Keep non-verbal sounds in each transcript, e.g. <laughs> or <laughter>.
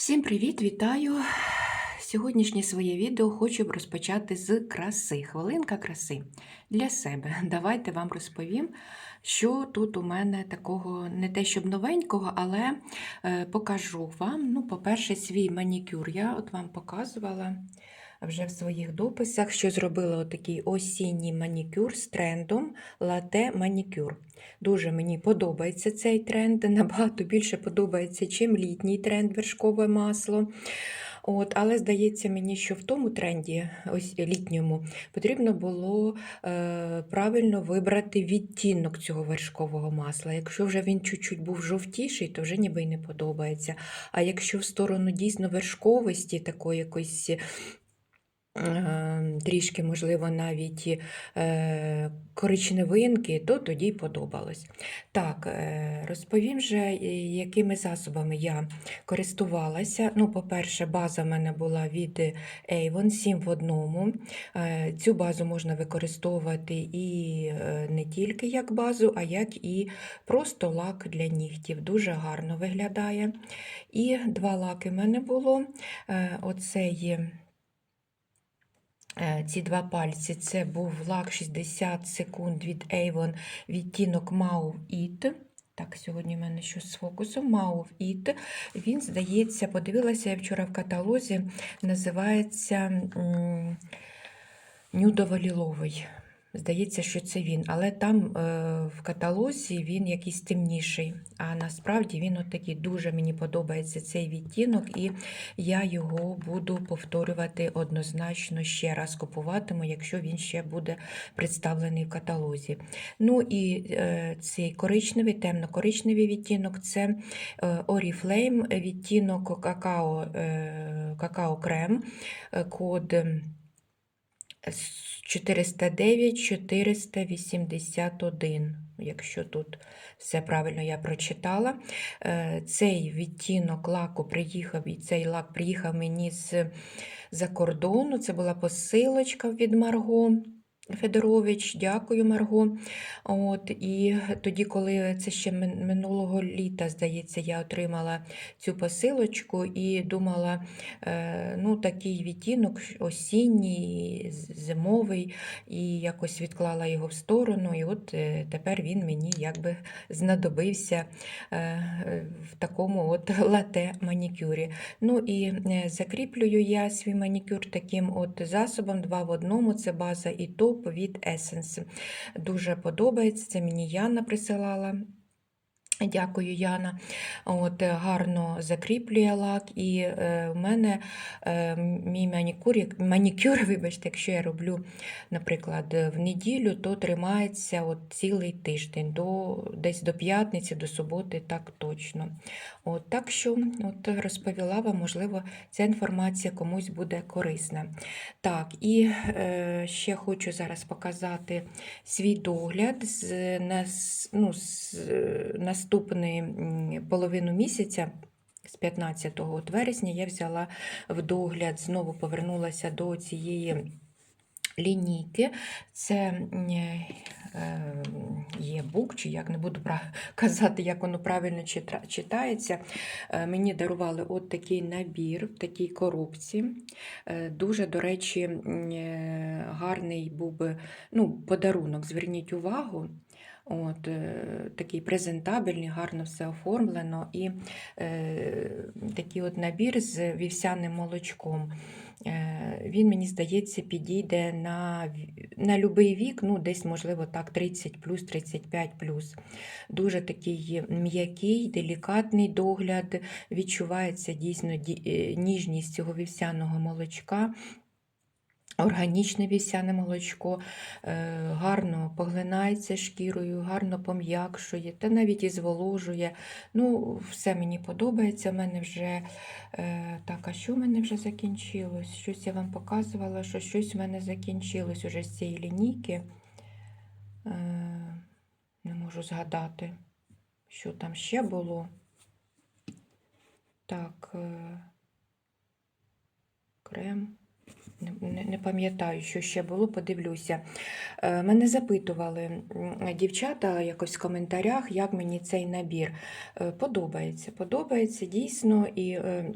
Всім привіт, вітаю! Сьогоднішнє своє відео хочу розпочати з краси. Хвилинка краси для себе. Давайте вам розповім, що тут у мене такого не те, щоб новенького, але е, покажу вам. Ну, по-перше, свій манікюр. Я от вам показувала вже в своїх дописах, що зробила отакий осінній манікюр з трендом лате манікюр. Дуже мені подобається цей тренд, <laughs> набагато більше подобається, чим літній тренд вершкове масло. От, Але здається мені, що в тому тренді, ось літньому, потрібно було е, правильно вибрати відтінок цього вершкового масла. Якщо вже він чуть-чуть був жовтіший, то вже ніби й не подобається. А якщо в сторону дійсно вершковості, такої якоїсь трішки, можливо, навіть е, коричневинки, то тоді подобалось. Так, е, розповім же, е, якими засобами я користувалася. Ну, по-перше, база в мене була від Avon 7 в одному. Цю базу можна використовувати і не тільки як базу, а як і просто лак для нігтів. Дуже гарно виглядає. І два лаки в мене було. Оцей ці два пальці це був лак 60 секунд від Avon відтінок Mauve It. Так, сьогодні в мене щось з фокусом. Mauve It. Він, здається, подивилася я вчора в каталозі, називається нюдово-ліловий. Здається, що це він, але там е, в каталозі він якийсь темніший. А насправді він от такий дуже мені подобається цей відтінок, і я його буду повторювати однозначно ще раз купуватиму, якщо він ще буде представлений в каталозі. Ну і е, цей коричневий, темно-коричневий відтінок це е, Oriflame, відтінок какао, какао крем, код. 409 481, якщо тут все правильно я прочитала. Е, цей відтінок лаку приїхав, і цей лак приїхав мені з-за кордону. Це була посилочка від Марго. Федорович, дякую, Марго. От, І тоді, коли це ще минулого літа, здається, я отримала цю посилочку і думала, е, ну, такий відтінок осінній, зимовий, і якось відклала його в сторону. І от е, тепер він мені якби знадобився е, в такому от лате манікюрі. Ну і закріплюю я свій манікюр таким от засобом, два в одному, це база і топ від Essence. Дуже подобається, це мені Яна присилала. Дякую, Яна. От, Гарно закріплює лак, і е, в мене е, мій манікюр, манікюр, <laughs> вибачте, якщо я роблю, наприклад, в неділю, то тримається от цілий тиждень, до, десь до п'ятниці, до суботи, так точно. От, Так що от, розповіла вам, можливо, ця інформація комусь буде корисна. Так, і е, ще хочу зараз показати свій догляд з, на, ну, з, на наступний половину місяця. З 15 от вересня я взяла в догляд, знову повернулася до цієї лінійки. Це е, є бук, чи як не буду <laughs> казати, як воно правильно читається. Е, мені дарували от такий набір в такій коробці. Е, дуже, до речі, гарний був би ну, подарунок. Зверніть увагу. От, Такий презентабельний, гарно все оформлено і е, такий от набір з вівсяним молочком. Е, Він, мені здається, підійде на на будь-який вік, ну, десь, можливо, так, 30 плюс, 35 плюс. Дуже такий м'який, делікатний догляд, відчувається дійсно е, ніжність цього вівсяного молочка. Органічне вівсяне молочко е, гарно поглинається шкірою, гарно пом'якшує, та навіть і зволожує. Ну, Все мені подобається. У мене вже е, так, а що в мене вже закінчилось? Щось я вам показувала, що щось в мене закінчилось уже з цієї лінійки. Е, не можу згадати, що там ще було. Так, крем. Не, пам'ятаю, що ще було, подивлюся. Е, мене запитували дівчата якось в коментарях, як мені цей набір. Е, подобається, подобається дійсно. І е,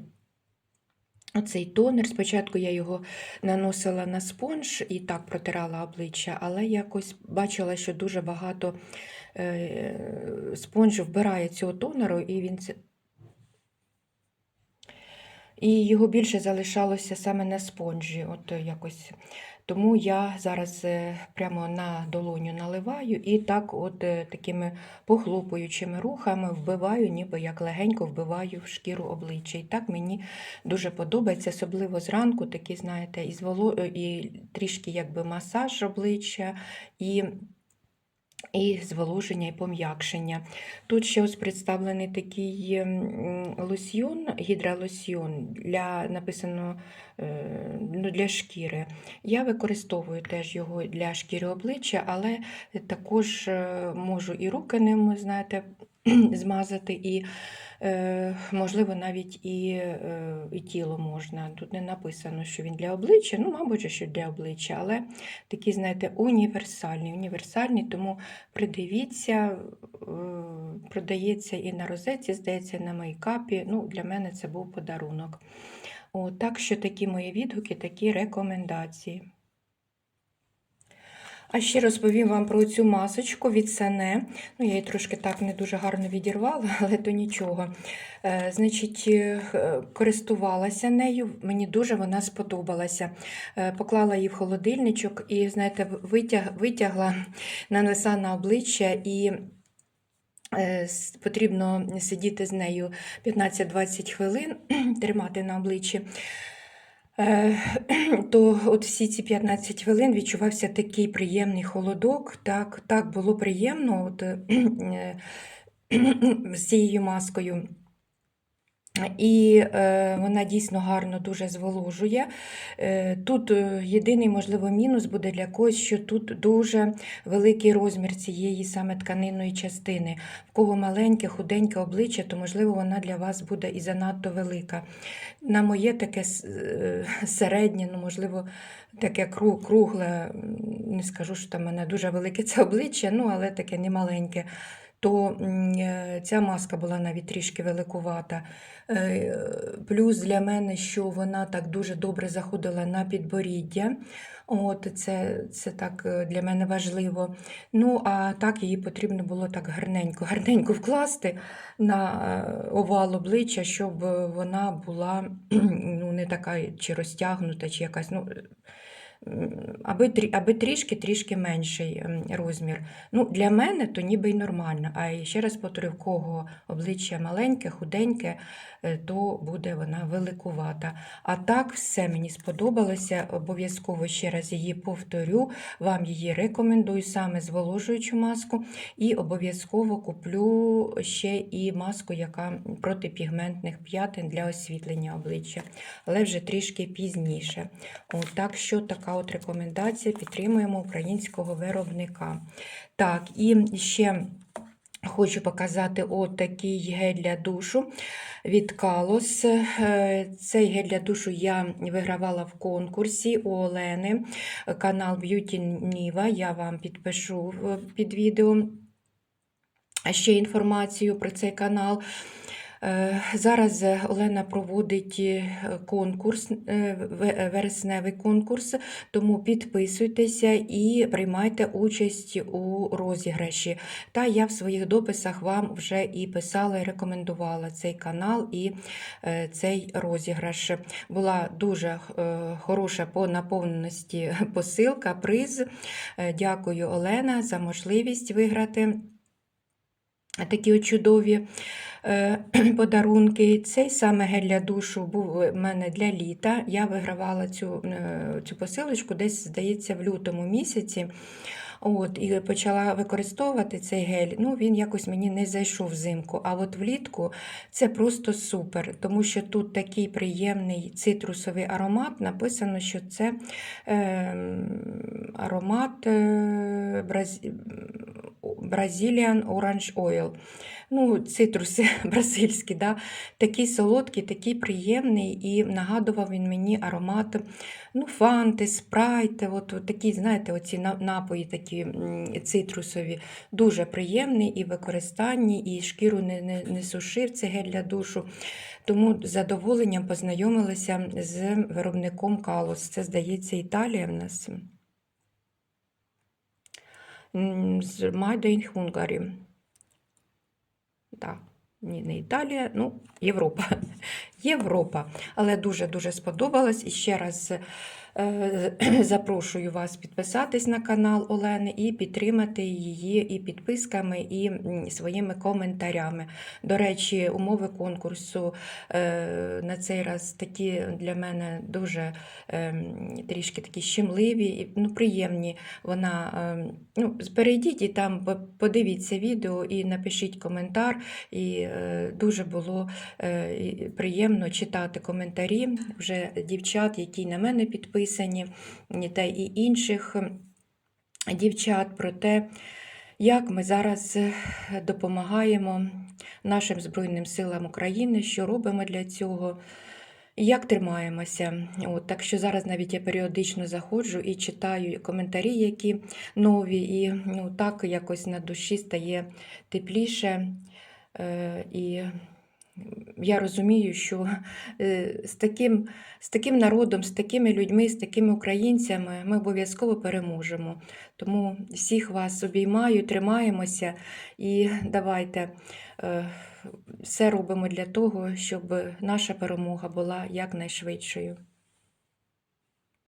Оцей тонер. Спочатку я його наносила на спонж і так протирала обличчя, але якось бачила, що дуже багато е, спонжу вбирає цього тонеру, і він це. І його більше залишалося саме на спонжі. От якось. Тому я зараз е, прямо на долоню наливаю і так, от е, такими похлопуючими рухами вбиваю, ніби як легенько вбиваю в шкіру обличчя. І так мені дуже подобається, особливо зранку, такий, знаєте, і, зволо... е, і трішки якби масаж обличчя. і і зволоження і пом'якшення. Тут ще ось представлений такий м, лосьйон, гідролосьйон для написано е, ну, для шкіри. Я використовую теж його для шкіри обличчя, але також е, можу і руки ним, знаєте, <clears throat> змазати, і, е, можливо, навіть і, е, і тіло можна. Тут не написано, що він для обличчя, ну, мабуть, що для обличчя, але такий, знаєте, універсальний. універсальний, Тому придивіться, е, продається і на розетці, здається, на мейкапі. Ну, Для мене це був подарунок. О, так що такі мої відгуки, такі рекомендації. А ще розповім вам про цю масочку від Сане. Ну, я її трошки так не дуже гарно відірвала, <laughs> але то нічого. Е, значить, е, користувалася нею, мені дуже вона сподобалася. Е, поклала її в холодильничок і, знаєте, витяг, витягла, <laughs> нанесла на обличчя і. Потрібно сидіти з нею 15-20 хвилин, <clears throat> тримати на обличчі. Е, <clears throat> то от всі ці 15 хвилин відчувався такий приємний холодок. Так, так було приємно от, е, <clears throat> <clears throat> з цією маскою. І е, вона дійсно гарно дуже зволожує. Е, тут е, єдиний, можливо, мінус буде для когось, що тут дуже великий розмір цієї саме тканинної частини. В кого маленьке, худеньке обличчя, то, можливо, вона для вас буде і занадто велика. На моє таке е, середнє, ну, можливо, таке кру- кругле, не скажу, що там в мене дуже велике це <laughs> обличчя, ну, але таке немаленьке. То е, ця маска була навіть трішки великувата. Е, Плюс для мене, що вона так дуже добре заходила на підборіддя. От це, це так е, для мене важливо. Ну, а так її потрібно було так гарненько, гарненько вкласти на овал обличчя, щоб вона була <clears throat> ну, не така чи розтягнута, чи якась. ну, Аби, аби трішки трішки менший ем, розмір. Ну, для мене то ніби й нормально. А ще раз повторю, в кого обличчя маленьке, худеньке, е, то буде вона великувата. А так все мені сподобалося. Обов'язково ще раз її повторю. Вам її рекомендую саме зволожуючу маску. І обов'язково куплю ще і маску, яка проти пігментних п'ятин для освітлення обличчя, але вже трішки пізніше. От, так що така от рекомендація. Підтримуємо українського виробника. Так, і ще. Хочу показати от такий гель для душу від Калос. Е, Цей гель для душу я вигравала в конкурсі у Олени, канал Beauty Niva. Я вам підпишу під відео ще інформацію про цей канал. Е, Зараз е, Олена проводить е, конкурс, ве- вересневий конкурс, тому підписуйтеся і приймайте участь у розіграші. Та я в своїх дописах вам вже і писала, і рекомендувала цей канал і цей розіграш. Була дуже хороша по наповненості посилка, приз. Дякую, Олена, за можливість виграти такі чудові е, <clears throat> подарунки. Цей саме гель для душу був у мене для літа. Я вигравала цю, е, цю посилочку десь, здається, в лютому місяці. От, і почала використовувати цей гель. Ну, він якось мені не зайшов взимку. А от влітку це просто супер, тому що тут такий приємний цитрусовий аромат. Написано, що це е, аромат е, браз... Brazilian Orange Oil. Ну, цитруси <laughs> бразильські, да? такий солодкий, такий приємний, і нагадував він мені аромат ну, фанти, спрайти, от, от такі, знаєте, оці напої такі цитрусові. Дуже приємний і використанні, і шкіру не, не, не сушив, це гель для душу. Тому з задоволенням познайомилася з виробником Калос. Це, здається, Італія в нас. З in Hungary. Так, ні, не Італія, ну, Європа. <laughs> Європа. Але дуже-дуже сподобалось. І ще раз <clears throat> запрошую вас підписатись на канал Олени і підтримати її і підписками, і своїми коментарями. До речі, умови конкурсу е, на цей раз такі для мене дуже е, трішки такі щемливі, і, ну, приємні. Вона, е, ну, перейдіть і там подивіться відео і напишіть коментар. І е, дуже було е, приємно читати коментарі вже дівчат, які на мене підписані, і та і інших дівчат про те, як ми зараз е, допомагаємо нашим Збройним силам України, що робимо для цього. Як тримаємося? От, так що зараз навіть я періодично заходжу і читаю коментарі, які нові, і ну, так якось на душі стає тепліше. Е, і я розумію, що е, з таким, з таким народом, з такими людьми, з такими українцями ми обов'язково переможемо. Тому всіх вас обіймаю, тримаємося і давайте е, все робимо для того, щоб наша перемога була якнайшвидшою.